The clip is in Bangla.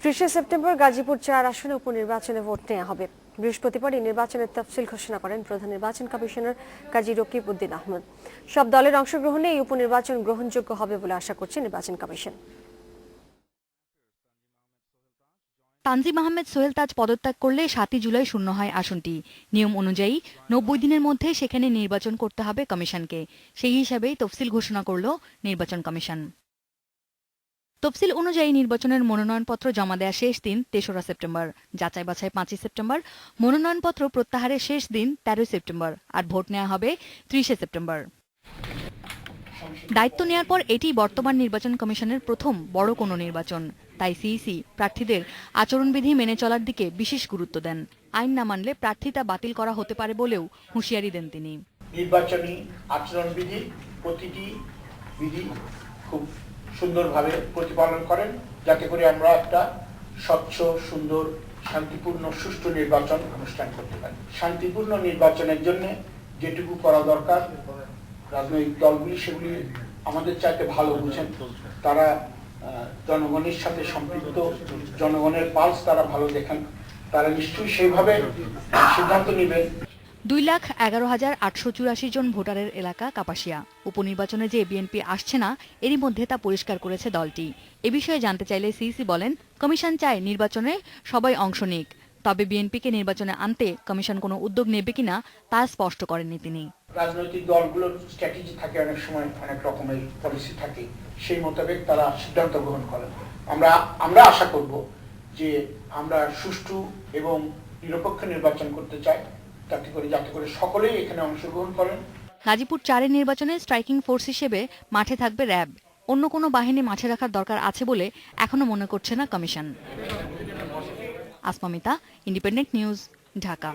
ত্রিশে সেপ্টেম্বর গাজীপুর চার আসনে উপনির্বাচনে ভোট নেওয়া হবে। বৃহস্পতিবার এই নির্বাচনের তফসিল ঘোষণা করেন প্রধান নির্বাচন কমিশনার কাজী রকিব উদ্দিন আহমদ। সব দলের অংশগ্রহণে এই উপনির্বাচন গ্রহণযোগ্য হবে বলে আশা করছে নির্বাচন কমিশন। তানজিম আহমেদ সোহেল তাজ পদত্যাগ করলে সাতই জুলাই শূন্য হয় আসনটি। নিয়ম অনুযায়ী নব্বই দিনের মধ্যে সেখানে নির্বাচন করতে হবে কমিশনকে। সেই হিসাবেই তফসিল ঘোষণা করল নির্বাচন কমিশন। তফসিল অনুযায়ী নির্বাচনের মনোনয়নপত্র জমা দেওয়া শেষ দিন, তেসরা সেপ্টেম্বর। যাচাই বাছাই পাঁচই সেপ্টেম্বর। মনোনয়নপত্র প্রত্যাহারের শেষ দিন, তেরোই সেপ্টেম্বর। আর ভোট নেওয়া হবে ত্রিশে সেপ্টেম্বর। দায়িত্ব নেওয়ার পর এটি বর্তমান নির্বাচন কমিশনের প্রথম বড় কোনো নির্বাচন। তাই সিইসি প্রার্থীদের আচরণবিধি মেনে চলার দিকে বিশেষ গুরুত্ব দেন। আইন না মানলে প্রার্থিতা বাতিল করা হতে পারে বলেও হুঁশিয়ারি দেন তিনি। নির্বাচনী আচরণবিধি প্রতিটি বিধি খুব সুন্দরভাবে প্রতিপালন করেন, যাতে করে আমরা একটা স্বচ্ছ, সুন্দর, শান্তিপূর্ণ, সুষ্ঠু নির্বাচন অনুষ্ঠান করতে পারি। শান্তিপূর্ণ নির্বাচনের জন্য যেটুকু করা দরকার, রাজনৈতিক দলগুলি সেগুলি আমাদের চাইতে ভালো বুঝেন। তারা জনগণের সাথে সম্পৃক্ত, জনগণের পালস তারা ভালো দেখেন। তারা নিশ্চয়ই সেইভাবে সিদ্ধান্ত নেবেন দুই লাখ এগারো হাজার আটশো চুরাশি জন ভোটারের এলাকা কাপাসিয়া। উপনির্বাচনে যে বিএনপি আসছে না, এরই মধ্যে তা পরিষ্কার করেছে দলটি। এ বিষয়ে জানতে চাইলে সিইসি বলেন, কমিশন চায় নির্বাচনে সবাই অংশ নিক, তবে বিএনপিকে নির্বাচনে আনতে কমিশন কোনো উদ্যোগ নেবে কিনা তা স্পষ্ট করেননি তিনি। রাজনৈতিক দলগুলোর স্ট্র্যাটেজি থাকে, অনেক সময় অনেক রকমের পলিসি থাকে। সেই মোতাবেক তারা সিদ্ধান্ত গ্রহণ করেন। আমরা আমরা আশা করব যে আমরা সুষ্ঠু এবং নিরপেক্ষ নির্বাচন করতে চাই। যাতে করে যাতে করে সকলেই এখানে অংশগ্রহণ করেন। গাজীপুর চারের নির্বাচনে স্ট্রাইকিং ফোর্স হিসেবে মাঠে থাকবে র্যাব। অন্য কোনো বাহিনী মাঠে রাখার দরকার আছে বলে এখনও মনে করছে না commission. Asmamita independent news Dhaka.